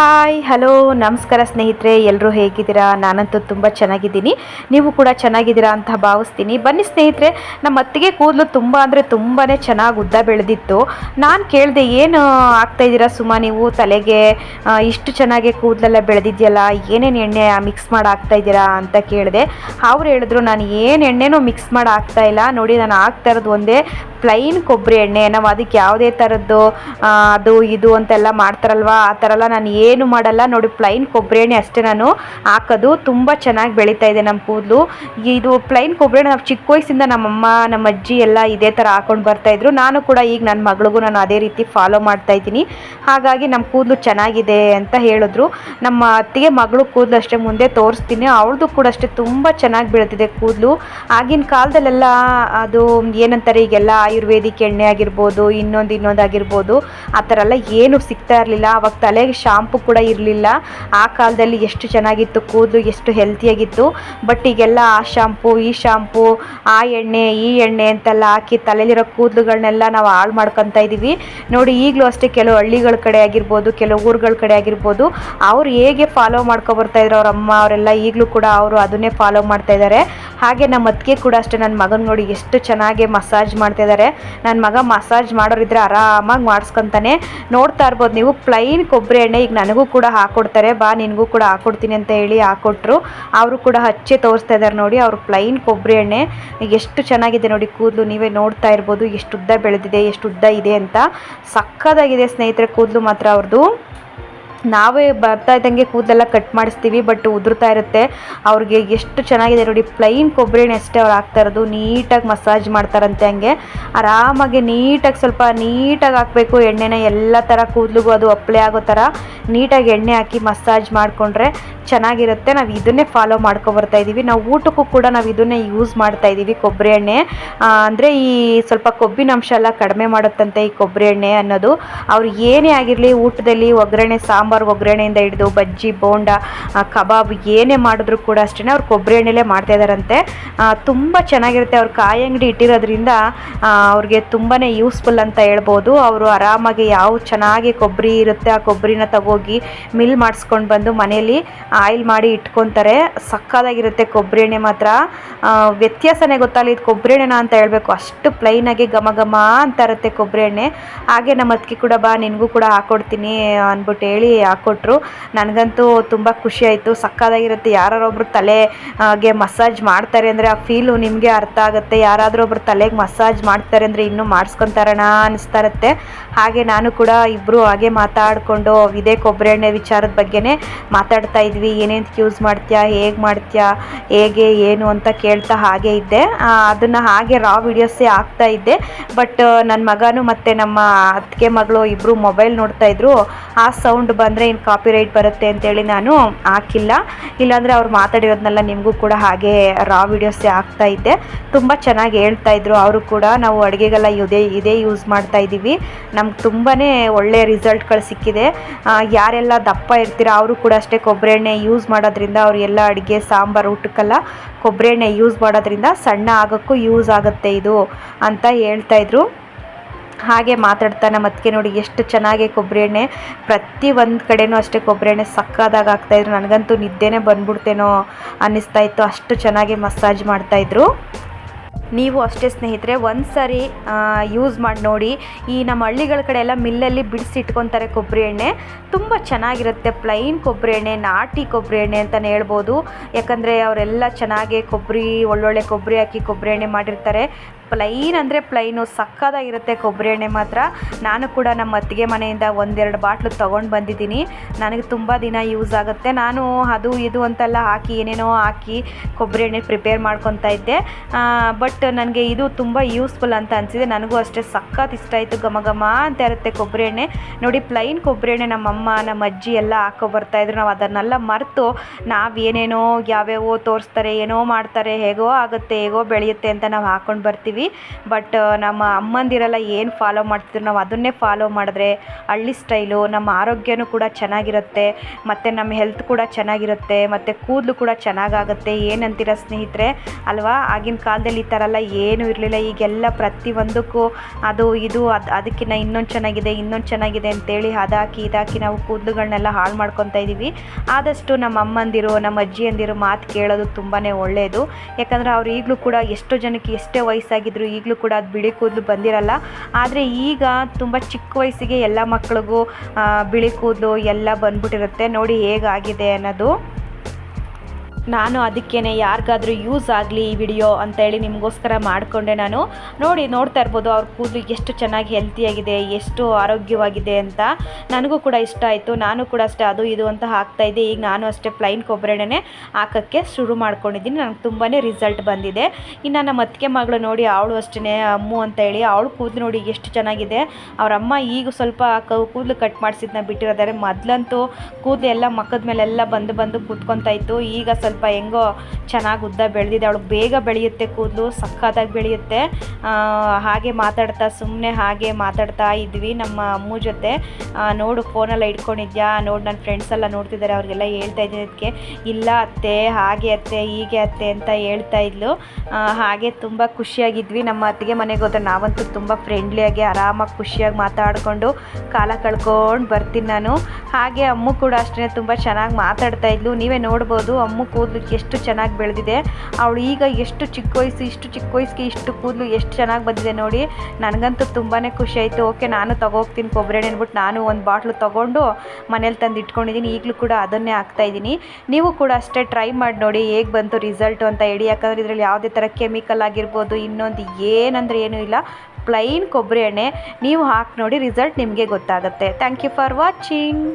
ค่ะ hi, hello, ನಮಸ್ಕಾರ ಸ್ನೇಹಿತರೆ ಎಲ್ಲರೂ ಹೇಗಿದ್ದೀರಾ? ನಾನಂತೂ ತುಂಬ ಚೆನ್ನಾಗಿದ್ದೀನಿ. ನೀವು ಕೂಡ ಚೆನ್ನಾಗಿದ್ದೀರಾ ಅಂತ ಭಾವಿಸ್ತೀನಿ. ಬನ್ನಿ ಸ್ನೇಹಿತರೆ, ನಮ್ಮ ಅತ್ತಿಗೆ ಕೂದಲು ತುಂಬ ಅಂದರೆ ತುಂಬಾ ಚೆನ್ನಾಗಿ ಉದ್ದ ಬೆಳೆದಿತ್ತು. ನಾನು ಕೇಳಿದೆ, ಏನು ಆಗ್ತಾಯಿದ್ದೀರಾ ಸುಮ್ಮ ಸುಮಾ ನೀವು? ತಲೆಗೆ ಇಷ್ಟು ಚೆನ್ನಾಗಿ ಕೂದಲೆಲ್ಲ ಬೆಳೆದಿದೆಯಲ್ಲ, ಏನೇನು ಎಣ್ಣೆ ಮಿಕ್ಸ್ ಮಾಡಿ ಹಾಕ್ತಾ ಇದ್ದೀರಾ? ಅಂತ ಕೇಳಿದೆ. ಅವ್ರು ಹೇಳಿದ್ರು, ನಾನು ಏನು ಎಣ್ಣೆನೂ ಮಿಕ್ಸ್ ಮಾಡಿ ಹಾಕ್ತಾ ಇಲ್ಲ. ನೋಡಿ, ನಾನು ಹಾಕ್ತಾ ಇರೋದು ಒಂದೇ ಪ್ಲೈನ್ ಕೊಬ್ಬರಿ ಎಣ್ಣೆ. ನಾವು ಅದಕ್ಕೆ ಯಾವುದೇ ಥರದ್ದು ಅದು, ಇದು ಅಂತೆಲ್ಲ ಮಾಡ್ತಾರಲ್ವ? ಆ ಥರ ಎಲ್ಲ ನಾನು ಏನು ಮಾಡಲ್ಲ. ನೋಡಿ ಪ್ಲೈನ್ ಕೊಬ್ಬರಿ ಎಣ್ಣೆ ಅಷ್ಟೇ ನಾನು ಹಾಕೋದು. ತುಂಬ ಚೆನ್ನಾಗಿ ಬೆಳೀತಾ ಇದೆ ನಮ್ಮ ಕೂದಲು. ಇದು ಪ್ಲೈನ್ ಕೊಬ್ಬರಿ ಎಣ್ಣೆ ನಾವು ಚಿಕ್ಕ ವಯಸ್ಸಿಂದ ನಮ್ಮಮ್ಮ ನಮ್ಮ ಅಜ್ಜಿ ಎಲ್ಲ ಇದೇ ಥರ ಹಾಕೊಂಡು ಬರ್ತಾಯಿದ್ರು ನಾನು ಕೂಡ ಈಗ ನನ್ನ ಮಗಳಿಗೂ ನಾನು ಅದೇ ರೀತಿ ಫಾಲೋ ಮಾಡ್ತಾ ಇದ್ದೀನಿ. ಹಾಗಾಗಿ ನಮ್ಮ ಕೂದಲು ಚೆನ್ನಾಗಿದೆ ಅಂತ ಹೇಳಿದ್ರು. ನಮ್ಮ ಅತ್ತಿಗೆ ಮಗಳು ಕೂದಲು ಅಷ್ಟೇ ಮುಂದೆ ತೋರಿಸ್ತೀನಿ. ಅವಳದು ಕೂಡ ಅಷ್ಟೇ ತುಂಬ ಚೆನ್ನಾಗಿ ಬೆಳೆದಿದೆ ಕೂದಲು. ಆಗಿನ ಕಾಲದಲ್ಲೆಲ್ಲ ಅದು ಏನಂತಾರೆ, ಈಗೆಲ್ಲ ಆಯುರ್ವೇದಿಕ್ ಎಣ್ಣೆ ಆಗಿರ್ಬೋದು, ಇನ್ನೊಂದು ಇನ್ನೊಂದು ಆಗಿರ್ಬೋದು, ಆ ಥರ ಎಲ್ಲ ಏನು ಸಿಗ್ತಾ ಇರಲಿಲ್ಲ. ಅವಾಗ ತಲೆಗೆ ಶಾಂಪು ಕೂಡ ಇರಲಿಲ್ಲ. ಆ ಕಾಲದಲ್ಲಿ ಎಷ್ಟು ಚೆನ್ನಾಗಿತ್ತು, ಕೂದಲು ಎಷ್ಟು ಹೆಲ್ತಿಯಾಗಿತ್ತು ಬಟ್ ಈಗೆಲ್ಲ ಆ ಶಾಂಪು ಈ ಶಾಂಪು ಆ ಎಣ್ಣೆ, ಈ ಎಣ್ಣೆ ಅಂತೆಲ್ಲ ಹಾಕಿ ತಲೆಯಲ್ಲಿರೋ ಕೂದಲುಗಳನ್ನೆಲ್ಲ ನಾವು ಹಾಳು ಮಾಡ್ಕೊತಾ ಇದ್ದೀವಿ ನೋಡಿ, ಈಗಲೂ ಅಷ್ಟೇ ಕೆಲವು ಹಳ್ಳಿಗಳ ಕಡೆ ಆಗಿರ್ಬೋದು, ಕೆಲವು ಊರುಗಳ ಕಡೆ ಆಗಿರ್ಬೋದು, ಅವ್ರು ಹೇಗೆ ಫಾಲೋ ಮಾಡ್ಕೊ ಬರ್ತಾ ಇದ್ರು ಅವ್ರ ಅಮ್ಮ ಅವರೆಲ್ಲ ಈಗಲೂ ಕೂಡ ಅವರು ಅದನ್ನೇ ಫಾಲೋ ಮಾಡ್ತಾ ಇದ್ದಾರೆ. ಹಾಗೆ ನಮ್ಮ ಅತ್ತಿಗೆ ಕೂಡ ಅಷ್ಟೇ, ನನ್ನ ಮಗನ ನೋಡಿ ಎಷ್ಟು ಚೆನ್ನಾಗಿ ಮಸಾಜ್ ಮಾಡ್ತಾ ಇದ್ದಾರೆ. ನನ್ನ ಮಗ ಮಸಾಜ್ ಮಾಡೋರಿದ್ರೆ ಆರಾಮಾಗಿ ಮಾಡಿಸ್ಕೊತಾನೆ. ನೋಡ್ತಾ ಇರ್ಬೋದು ನೀವು ಪ್ಲೈನ್ ಕೊಬ್ಬರಿ ಎಣ್ಣೆ, ಈಗ ನನಗೂ ಕೂಡ ಹಾಕ್ಕೊಡ್ತಾರೆ ಬಾ ನಿನಗೂ ಕೂಡ ಹಾಕ್ಕೊಡ್ತೀನಿ ಅಂತ ಹೇಳಿ ಹಾಕೊಟ್ರು. ಅವರು ಕೂಡ ಹಚ್ಚೆ ತೋರಿಸ್ತಾ ಇದ್ದಾರೆ ನೋಡಿ, ಅವ್ರು ಪ್ಲೈನ್ ಕೊಬ್ಬರಿ ಎಣ್ಣೆ. ಎಷ್ಟು ಚೆನ್ನಾಗಿದೆ ನೋಡಿ ಕೂದಲು, ನೀವೇ ನೋಡ್ತಾ ಇರ್ಬೋದು ಎಷ್ಟು ಉದ್ದ ಬೆಳೆದಿದೆ ಎಷ್ಟು ಉದ್ದ ಇದೆ ಅಂತ. ಸಕ್ಕದಾಗಿದೆ ಸ್ನೇಹಿತರೆ, ಕೂದಲು ಮಾತ್ರ ಅವ್ರದ್ದು ನಾವೇ ಬರ್ತಾ ಇದ್ದಂಗೆ ಕೂದಲೆಲ್ಲ ಕಟ್ ಮಾಡಿಸ್ತೀವಿ ಬಟ್ ಉದುರ್ತಾ ಇರುತ್ತೆ. ಅವ್ರಿಗೆ ಎಷ್ಟು ಚೆನ್ನಾಗಿದೆ ನೋಡಿ ಪ್ಲೈನ್ ಕೊಬ್ಬರಿ ಅಷ್ಟೇ ಅವ್ರು ಹಾಕ್ತಾ ಇರೋದು. ನೀಟಾಗಿ ಮಸಾಜ್ ಮಾಡ್ತಾರಂತೆ ಹಂಗೆ. ಆರಾಮಾಗಿ ನೀಟಾಗಿ ಸ್ವಲ್ಪ ನೀಟಾಗಿ ಹಾಕಬೇಕು, ಎಣ್ಣೆನ ಎಲ್ಲ ಥರ ಕೂದಲಿಗೂ ಅದು ಅಪ್ಲೈ ಆಗೋ ಥರ ನೀಟಾಗಿ ಎಣ್ಣೆ ಹಾಕಿ ಮಸಾಜ್ ಮಾಡಿಕೊಂಡ್ರೆ ಚೆನ್ನಾಗಿರುತ್ತೆ. ನಾವು ಇದನ್ನೇ ಫಾಲೋ ಮಾಡ್ಕೊ ಬರ್ತಾ ಇದ್ದೀವಿ ನಾವು ಊಟಕ್ಕೂ ಕೂಡ ನಾವು ಇದನ್ನೇ ಯೂಸ್ ಮಾಡ್ತಾ ಇದ್ದೀವಿ ಕೊಬ್ಬರಿ ಎಣ್ಣೆ. ಅಂದರೆ ಈ ಸ್ವಲ್ಪ ಕೊಬ್ಬಿನ ಅಂಶ ಎಲ್ಲ ಕಡಿಮೆ ಮಾಡುತ್ತಂತೆ ಈ ಕೊಬ್ಬರಿ ಎಣ್ಣೆ ಅನ್ನೋದು. ಅವ್ರು ಏನೇ ಆಗಿರಲಿ ಊಟದಲ್ಲಿ ಒಗ್ಗರಣೆ, ಸಾಂಬಾರು ಒಗ್ಗರಣೆಯಿಂದ ಹಿಡಿದು ಬಜ್ಜಿ, ಬೋಂಡ ಕಬಾಬ್ ಏನೇ ಮಾಡಿದ್ರು ಕೂಡ ಅಷ್ಟೇ ಅವ್ರು ಕೊಬ್ಬರಿ ಎಣ್ಣೆಲೇ ಮಾಡ್ತಾ ಇದ್ದಾರಂತೆ ತುಂಬ ಚೆನ್ನಾಗಿರುತ್ತೆ. ಅವ್ರು ಕಾಯಿ ಅಂಗಡಿ ಇಟ್ಟಿರೋದ್ರಿಂದ ಅವ್ರಿಗೆ ತುಂಬಾ ಯೂಸ್ಫುಲ್ ಅಂತ ಹೇಳ್ಬೋದು. ಅವರು ಆರಾಮಾಗಿ ಯಾವ ಚೆನ್ನಾಗಿ ಕೊಬ್ಬರಿ ಇರುತ್ತೆ ಆ ಕೊಬ್ಬರಿನ ತಗೋಗಿ ಮಿಲ್ ಮಾಡಿಸ್ಕೊಂಡು ಬಂದು ಮನೆಯಲ್ಲಿ ಆಯಿಲ್ ಮಾಡಿ ಇಟ್ಕೊತಾರೆ. ಸಕ್ಕದಾಗಿರುತ್ತೆ ಕೊಬ್ಬರಿ ಎಣ್ಣೆ ಮಾತ್ರ. ವ್ಯತ್ಯಾಸನೇ ಗೊತ್ತಲ್ಲ ಇದು ಕೊಬ್ಬರಿ ಎಣ್ಣೆನ ಅಂತ ಹೇಳಬೇಕು. ಅಷ್ಟು ಪ್ಲೈನಾಗಿ ಘಮ ಘಮ ಅಂತ ಇರುತ್ತೆ ಕೊಬ್ಬರಿ ಎಣ್ಣೆ. ಹಾಗೆ ನಮ್ಮ ಅತ್ತಿಗೆ ಕೂಡ ಬಾ, ನಿನಗೂ ಕೂಡ ಹಾಕ್ಕೊಡ್ತೀನಿ ಅಂದ್ಬಿಟ್ಟು ಹೇಳಿ ಹಾಕ್ಕೊಟ್ರು ನನಗಂತೂ ತುಂಬ ಖುಷಿ ಆಯಿತು. ಸಕ್ಕದಾಗಿರುತ್ತೆ ತಲೆ ತಲೆಗೆ ಮಸಾಜ್ ಮಾಡ್ತಾರೆ ಅಂದರೆ ಆ ಫೀಲು ನಿಮಗೆ ಅರ್ಥ ಆಗುತ್ತೆ. ಯಾರಾದರೂ ಒಬ್ರು ತಲೆಗೆ ಮಸಾಜ್ ಮಾಡ್ತಾರೆ ಅಂದರೆ ಇನ್ನೂ ಮಾಡಿಸ್ಕೊತಾರಣ ಅನಿಸ್ತಾ ಇರುತ್ತೆ. ಹಾಗೆ ನಾನು ಕೂಡ ಇಬ್ಬರು ಹಾಗೆ ಮಾತಾಡಿಕೊಂಡು ಇದೇ ಕೊಬ್ಬರಿ ಎಣ್ಣೆ ವಿಚಾರದ ಬಗ್ಗೆನೇ ಮಾತಾಡ್ತಾ ಇದ್ವಿ ಏನೇನು ಯೂಸ್ ಮಾಡ್ತೀಯಾ, ಹೇಗೆ ಮಾಡ್ತೀಯಾ, ಹೇಗೆ, ಏನು ಅಂತ ಕೇಳ್ತಾ ಹಾಗೆ ಇದ್ದೆ. ಅದನ್ನು ಹಾಗೆ ರಾ ವಿಡಿಯೋಸೇ ಆಗ್ತಾ ಇದ್ದೆ. ಬಟ್ ನನ್ನ ಮಗನು ಮತ್ತು ನಮ್ಮ ಅತ್ತಿಗೆ ಮಗಳು ಇಬ್ಬರು ಮೊಬೈಲ್ ನೋಡ್ತಾ ಇದ್ರು. ಆ ಸೌಂಡ್ ಬಂದರೆ ಇನ್ನು ಕಾಪಿ ರೈಟ್ ಬರುತ್ತೆ ಅಂತೇಳಿ ನಾನು ಹಾಕಿಲ್ಲ. ಇಲ್ಲಾಂದರೆ ಅವ್ರು ಮಾತಾಡಿರೋದನ್ನೆಲ್ಲ ನಿಮಗೂ ಕೂಡ ಹಾಗೆ ರಾ ವಿಡಿಯೋಸೇ ಆಗ್ತಾ ಇದ್ದೆ. ತುಂಬ ಚೆನ್ನಾಗಿ ಹೇಳ್ತಾ ಇದ್ರು. ಅವರು ಕೂಡ ನಾವು ಅಡುಗೆಗೆಲ್ಲ ಇದೇ ಇದೇ ಯೂಸ್ ಮಾಡ್ತಾ ಇದ್ದೀವಿ. ನಮ್ಗೆ ತುಂಬಾ ಒಳ್ಳೆಯ ರಿಸಲ್ಟ್ಗಳು ಸಿಕ್ಕಿದೆ. ಯಾರೆಲ್ಲ ದಪ್ಪ ಇರ್ತೀರ, ಅವರು ಕೂಡ ಅಷ್ಟೇ ಕೊಬ್ಬರಿ ಎಣ್ಣೆ ಯೂಸ್ ಮಾಡೋದ್ರಿಂದ ಅವ್ರು ಎಲ್ಲ ಅಡುಗೆ, ಸಾಂಬಾರು, ಊಟಕ್ಕೆಲ್ಲ ಕೊಬ್ಬರಿ ಎಣ್ಣೆ ಯೂಸ್ ಮಾಡೋದ್ರಿಂದ ಸಣ್ಣ ಆಗೋಕ್ಕೂ ಯೂಸ್ ಆಗುತ್ತೆ ಇದು ಅಂತ ಹೇಳ್ತಾಯಿದ್ರು ಹಾಗೆ ಮಾತಾಡ್ತಾ ನಮ್ಮ ನೋಡಿ ಎಷ್ಟು ಚೆನ್ನಾಗಿ ಕೊಬ್ಬರಿ ಎಣ್ಣೆ. ಪ್ರತಿ ಒಂದು ಕಡೆನೂ ಅಷ್ಟೇ ಕೊಬ್ಬರಿ ಎಣ್ಣೆ ಸಕ್ಕದಾಗ ಆಗ್ತಾಯಿದ್ರು ನನಗಂತೂ ನಿದ್ದೆನೇ ಬಂದ್ಬಿಡ್ತೇನೋ ಅನ್ನಿಸ್ತಾ ಇತ್ತು. ಅಷ್ಟು ಚೆನ್ನಾಗಿ ಮಸಾಜ್ ಮಾಡ್ತಾಯಿದ್ರು ನೀವು ಅಷ್ಟೇ ಸ್ನೇಹಿತರೆ ಒಂದು ಸಾರಿ ಯೂಸ್ ಮಾಡಿ ನೋಡಿ. ಈ ನಮ್ಮ ಹಳ್ಳಿಗಳ ಕಡೆ ಎಲ್ಲ ಮಿಲ್ಲಲ್ಲಿ ಬಿಡಿಸಿ ಇಟ್ಕೊತಾರೆ ಕೊಬ್ಬರಿ ಎಣ್ಣೆ. ತುಂಬ ಚೆನ್ನಾಗಿರುತ್ತೆ ಪ್ಲೈನ್ ಕೊಬ್ಬರಿ ಎಣ್ಣೆ, ನಾಟಿ ಕೊಬ್ಬರಿ ಎಣ್ಣೆ ಅಂತಲೇ ಹೇಳ್ಬೋದು. ಯಾಕಂದರೆ ಅವರೆಲ್ಲ ಚೆನ್ನಾಗಿ ಕೊಬ್ಬರಿ, ಒಳ್ಳೊಳ್ಳೆ ಕೊಬ್ಬರಿ ಹಾಕಿ ಕೊಬ್ಬರಿ ಎಣ್ಣೆ ಮಾಡಿರ್ತಾರೆ. ಪ್ಲೈನ್ ಅಂದರೆ ಪ್ಲೈನು ಸಕ್ಕದಾಗಿರುತ್ತೆ ಕೊಬ್ಬರಿ ಎಣ್ಣೆ ಮಾತ್ರ. ನಾನು ಕೂಡ ನಮ್ಮ ಅತ್ತಿಗೆ ಮನೆಯಿಂದ ಒಂದೆರಡು ಬಾಟ್ಲು ತೊಗೊಂಡು ಬಂದಿದ್ದೀನಿ. ನನಗೆ ತುಂಬ ದಿನ ಯೂಸ್ ಆಗುತ್ತೆ. ನಾನು ಅದು, ಇದು ಅಂತೆಲ್ಲ ಹಾಕಿ, ಏನೇನೋ ಹಾಕಿ ಕೊಬ್ಬರಿ ಎಣ್ಣೆ ಪ್ರಿಪೇರ್ ಮಾಡ್ಕೊತಾ ಇದ್ದೆ. ಬಟ್ ನನಗೆ ಇದು ತುಂಬ ಯೂಸ್ಫುಲ್ ಅಂತ ಅನಿಸಿದೆ. ನನಗೂ ಅಷ್ಟೇ ಸಖತ್ ಇಷ್ಟ ಆಯಿತು. ಘಮ ಘಮ ಅಂತ ಇರುತ್ತೆ ಕೊಬ್ಬರಿ ಎಣ್ಣೆ. ನೋಡಿ ಪ್ಲೈನ್ ಕೊಬ್ಬರಿ ಎಣ್ಣೆ ನಮ್ಮಮ್ಮ ನಮ್ಮ ಅಜ್ಜಿ ಎಲ್ಲ ಹಾಕೋ ಬರ್ತಾಯಿದ್ರು ನಾವು ಅದನ್ನೆಲ್ಲ ಮರೆತು ನಾವು ಏನೇನೋ ಯಾವ್ಯಾವೋ ತೋರಿಸ್ತಾರೆ, ಏನೋ ಮಾಡ್ತಾರೆ, ಹೇಗೋ ಆಗುತ್ತೆ, ಹೇಗೋ ಬೆಳೆಯುತ್ತೆ ಅಂತ ನಾವು ಹಾಕೊಂಡು ಬರ್ತೀವಿ. ಬಟ್, ನಮ್ಮ ಅಮ್ಮಂದಿರೆಲ್ಲ ಏನು ಫಾಲೋ ಮಾಡ್ತಿದ್ರು, ನಾವು ಅದನ್ನೇ ಫಾಲೋ ಮಾಡಿದ್ರೆ ಹಳ್ಳಿ ಸ್ಟೈಲು ನಮ್ಮ ಆರೋಗ್ಯನೂ ಕೂಡ ಚೆನ್ನಾಗಿರುತ್ತೆ. ಮತ್ತು ನಮ್ಮ ಹೆಲ್ತ್ ಕೂಡ ಚೆನ್ನಾಗಿರುತ್ತೆ. ಮತ್ತು ಕೂದಲು ಕೂಡ ಚೆನ್ನಾಗಾಗುತ್ತೆ. ಏನಂತೀರ ಸ್ನೇಹಿತರೆ? ಅಲ್ವಾ? ಆಗಿನ ಕಾಲದಲ್ಲಿ ಈ ಥರ ಎಲ್ಲ ಏನೂ ಇರಲಿಲ್ಲ. ಈಗೆಲ್ಲ ಪ್ರತಿಯೊಂದಕ್ಕೂ ಅದು ಇದು, ಅದು ಅದಕ್ಕಿಂತ ಇನ್ನೊಂದು ಚೆನ್ನಾಗಿದೆ ಇನ್ನೊಂದು ಚೆನ್ನಾಗಿದೆ ಅಂತೇಳಿ ಅದಾಕಿ ಇದಾಕಿ ನಾವು ಕೂದಲುಗಳನ್ನೆಲ್ಲ ಹಾಳು ಮಾಡ್ಕೊತಾ ಇದ್ದೀವಿ ಆದಷ್ಟು ನಮ್ಮ ಅಮ್ಮಂದಿರು, ನಮ್ಮ ಅಜ್ಜಿಯಂದಿರು ಮಾತು ಕೇಳೋದು ತುಂಬಾ ಒಳ್ಳೆಯದು ಯಾಕಂದರೆ ಅವ್ರು ಈಗಲೂ ಕೂಡ ಎಷ್ಟೋ ಜನಕ್ಕೆ ಎಷ್ಟೇ ವಯಸ್ಸಾಗಿದ್ರು ಈಗಲೂ ಕೂಡ ಅದು ಬಿಳಿ ಕೂದಲು ಬಂದಿರಲ್ಲ. ಆದರೆ ಈಗ ತುಂಬ ಚಿಕ್ಕ ವಯಸ್ಸಿಗೆ ಎಲ್ಲ ಮಕ್ಕಳಿಗೂ ಬಿಳಿ ಕೂದಲು ಎಲ್ಲ ಬಂದ್ಬಿಟ್ಟಿರುತ್ತೆ. ನೋಡಿ ಹೇಗಾಗಿದೆ ಅನ್ನೋದು. ನಾನು ಅದಕ್ಕೇ ಯಾರಿಗಾದರೂ ಯೂಸ್ ಆಗಲಿ ಈ ವಿಡಿಯೋ ಅಂತೇಳಿ ನಿಮಗೋಸ್ಕರ ಮಾಡಿಕೊಂಡೆ ನಾನು. ನೋಡಿ, ನೋಡ್ತಾ ಇರ್ಬೋದು ಅವ್ರ ಕೂದಲು ಎಷ್ಟು ಚೆನ್ನಾಗಿ ಹೆಲ್ತಿಯಾಗಿದೆ ಎಷ್ಟು ಆರೋಗ್ಯವಾಗಿದೆ ಅಂತ. ನನಗೂ ಕೂಡ ಇಷ್ಟ ಆಯಿತು, ನಾನು ಕೂಡ ಅಷ್ಟೇ ಅದು ಇದು ಅಂತ ಹಾಕ್ತಾ ಇದ್ದೆ. ಈಗ ನಾನು ಅಷ್ಟೇ ಪ್ಲೈನ್ ಕೊಬ್ಬರಿ ಎಣ್ಣೆನೇ ಹಾಕೋಕ್ಕೆ ಶುರು ಮಾಡ್ಕೊಂಡಿದ್ದೀನಿ. ನನಗೆ ತುಂಬಾ ರಿಸಲ್ಟ್ ಬಂದಿದೆ. ಇನ್ನು ನಮ್ಮ ಅತ್ತಿಗೆ ಮಗಳು ನೋಡಿ, ಅವಳು ಅಷ್ಟೇ ಅಮ್ಮು ಅಂತ ಹೇಳಿ ಅವಳು ಕೂದಲು ನೋಡಿ ಎಷ್ಟು ಚೆನ್ನಾಗಿದೆ. ಅವ್ರ ಅಮ್ಮ ಈಗ ಸ್ವಲ್ಪ ಕೂದಲು ಕಟ್ ಮಾಡಿಸಿದ್ನ ಬಿಟ್ಟಿರೋದಾರೆ ಮೊದಲಂತೂ ಕೂದಲು ಎಲ್ಲ ಮಕ್ಕದ ಮೇಲೆಲ್ಲ ಬಂದು ಬಂದು ಕೂತ್ಕೊತಾ ಇತ್ತು. ಈಗ ಸ್ವಲ್ಪ ಹೆಂಗೋ ಚೆನ್ನಾಗಿ ಉದ್ದ ಬೆಳೆದಿದೆ. ಅವಳು ಬೇಗ ಬೆಳೆಯುತ್ತೆ ಕೂದಲು ಸಕ್ಕತ್ತಾಗಿ ಬೆಳೆಯುತ್ತೆ. ಹಾಗೆ ಮಾತಾಡ್ತಾ ಸುಮ್ಮನೆ ಹಾಗೆ ಮಾತಾಡ್ತಾ ಇದ್ವಿ ನಮ್ಮ ಅಮ್ಮ ಜೊತೆ. ನೋಡು ಫೋನೆಲ್ಲ ಇಟ್ಕೊಂಡಿದ್ಯಾ? ನೋಡು ನನ್ನ ಫ್ರೆಂಡ್ಸ್ ಎಲ್ಲ ನೋಡ್ತಿದ್ದಾರೆ ಅವ್ರಿಗೆಲ್ಲ ಹೇಳ್ತಾ ಇದ್ದೀನಿ ಇಲ್ಲ ಅತ್ತೆ, ಹಾಗೆ ಅತ್ತೆ, ಹೀಗೆ ಅತ್ತೆ ಅಂತ ಹೇಳ್ತಾ ಇದ್ಲು. ಹಾಗೆ ತುಂಬ ಖುಷಿಯಾಗಿದ್ವಿ. ನಮ್ಮ ಅತ್ತಿಗೆ ಮನೆಗೆ ಹೋದ್ರೆ ನಾವಂತೂ ತುಂಬ ಫ್ರೆಂಡ್ಲಿಯಾಗಿ ಆರಾಮಾಗಿ ಖುಷಿಯಾಗಿ ಮಾತಾಡಿಕೊಂಡು ಕಾಲ ಕಳ್ಕೊಂಡು ಬರ್ತೀನಿ ನಾನು. ಹಾಗೆ ಅಮ್ಮು ಕೂಡ ಅಷ್ಟೇ ತುಂಬ ಚೆನ್ನಾಗಿ ಮಾತಾಡ್ತಾ ಇದ್ಲು. ನೀವೇ ನೋಡ್ಬೋದು, ಅಮ್ಮು ಕೂದಲು ಎಷ್ಟು ಚೆನ್ನಾಗಿ ಬೆಳೆದಿದೆ. ಅವಳು ಈಗ ಎಷ್ಟು ಚಿಕ್ಕ ವಯಸ್ಸು, ಇಷ್ಟು ಚಿಕ್ಕ ವಯಸ್ಸಿಗೆ ಇಷ್ಟು ಕೂದಲು ಎಷ್ಟು ಚೆನ್ನಾಗಿ ಬಂದಿದೆ ನೋಡಿ. ನನಗಂತೂ ತುಂಬಾ ಖುಷಿ ಆಯಿತು. ಓಕೆ, ನಾನು ತಗೋಗ್ತೀನಿ ಕೊಬ್ಬರಿ ಎಣ್ಣೆ ಅಂದ್ಬಿಟ್ಟು ನಾನು ಒಂದು ಬಾಟ್ಲು ತೊಗೊಂಡು ಮನೇಲಿ ತಂದು ಇಟ್ಕೊಂಡಿದ್ದೀನಿ ಈಗಲೂ ಕೂಡ ಅದನ್ನೇ ಹಾಕ್ತಾ ಇದ್ದೀನಿ ನೀವು ಕೂಡ ಅಷ್ಟೇ ಟ್ರೈ ಮಾಡಿ ನೋಡಿ ಹೇಗೆ ಬಂತು ರಿಸಲ್ಟು ಅಂತ ಹೇಳಿ. ಯಾಕಂದರೆ ಇದರಲ್ಲಿ ಯಾವುದೇ ಥರ ಕೆಮಿಕಲ್ ಆಗಿರ್ಬೋದು, ಇನ್ನೊಂದು ಏನಂದ್ರೆ ಏನೂ ಇಲ್ಲ. ಪ್ಲೈನ್ ಕೊಬ್ಬರಿ ಎಣ್ಣೆ. ನೀವು ಹಾಕಿ ನೋಡಿ ರಿಸಲ್ಟ್ ನಿಮಗೆ ಗೊತ್ತಾಗುತ್ತೆ. Thank you for watching.